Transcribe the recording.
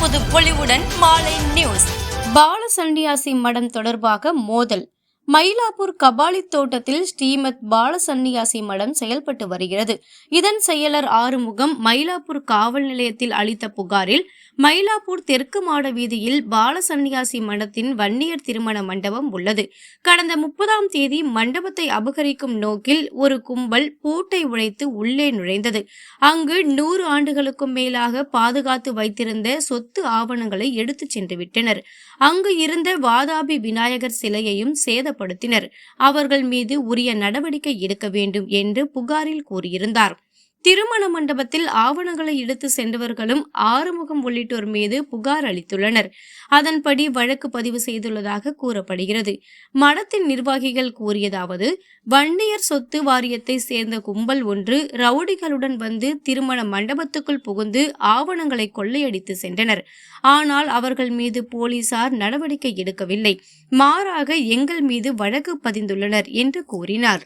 புது பொலிவுடன் மாலை நியூஸ் பால சன்னியாசி மடம் தொடர்பாக மோதல். மயிலாப்பூர் கபாலி தோட்டத்தில் ஸ்ரீமத் பால சன்னியாசி மடம் செயல்பட்டு வருகிறது. இதன் செயலர் ஆறுமுகம் மயிலாப்பூர் காவல் நிலையத்தில் அளித்த புகாரில் மயிலாப்பூர் தெற்கு மாட வீதியில் பாலசன்னியாசி மடத்தின் வன்னியர் திருமண மண்டபம் உள்ளது. கடந்த முப்பதாம் தேதி மண்டபத்தை அபகரிக்கும் நோக்கில் ஒரு கும்பல் பூட்டை உழைத்து உள்ளே நுழைந்தது. அங்கு நூறு ஆண்டுகளுக்கும் மேலாக பாதுகாத்து வைத்திருந்த சொத்து ஆவணங்களை எடுத்துச் சென்று விட்டனர் அங்கு இருந்த வாதாபி விநாயகர் சிலையையும் சேதப்படுத்தினர் அவர்கள் மீது உரிய நடவடிக்கை எடுக்க வேண்டும் என்று புகாரில் கூறியிருந்தார். திருமண மண்டபத்தில் ஆவணங்களை எடுத்து சென்றவர்களும் ஆறுமுகம் உள்ளிட்டோர் மீது புகார் அளித்துள்ளனர். அதன்படி வழக்கு பதிவு செய்துள்ளதாக கூறப்படுகிறது. மடத்தின் நிர்வாகிகள் கூறியதாவது வன்னியர் சொத்து வாரியத்தை சேர்ந்த கும்பல் ஒன்று ரவுடிகளுடன் வந்து திருமண மண்டபத்துக்குள் புகுந்து ஆவணங்களை கொள்ளையடித்து சென்றனர். ஆனால் அவர்கள் மீது போலீசார் நடவடிக்கை எடுக்கவில்லை. மாறாக எங்கள் மீது வழக்கு பதிந்துள்ளனர் என்று கூறினார்.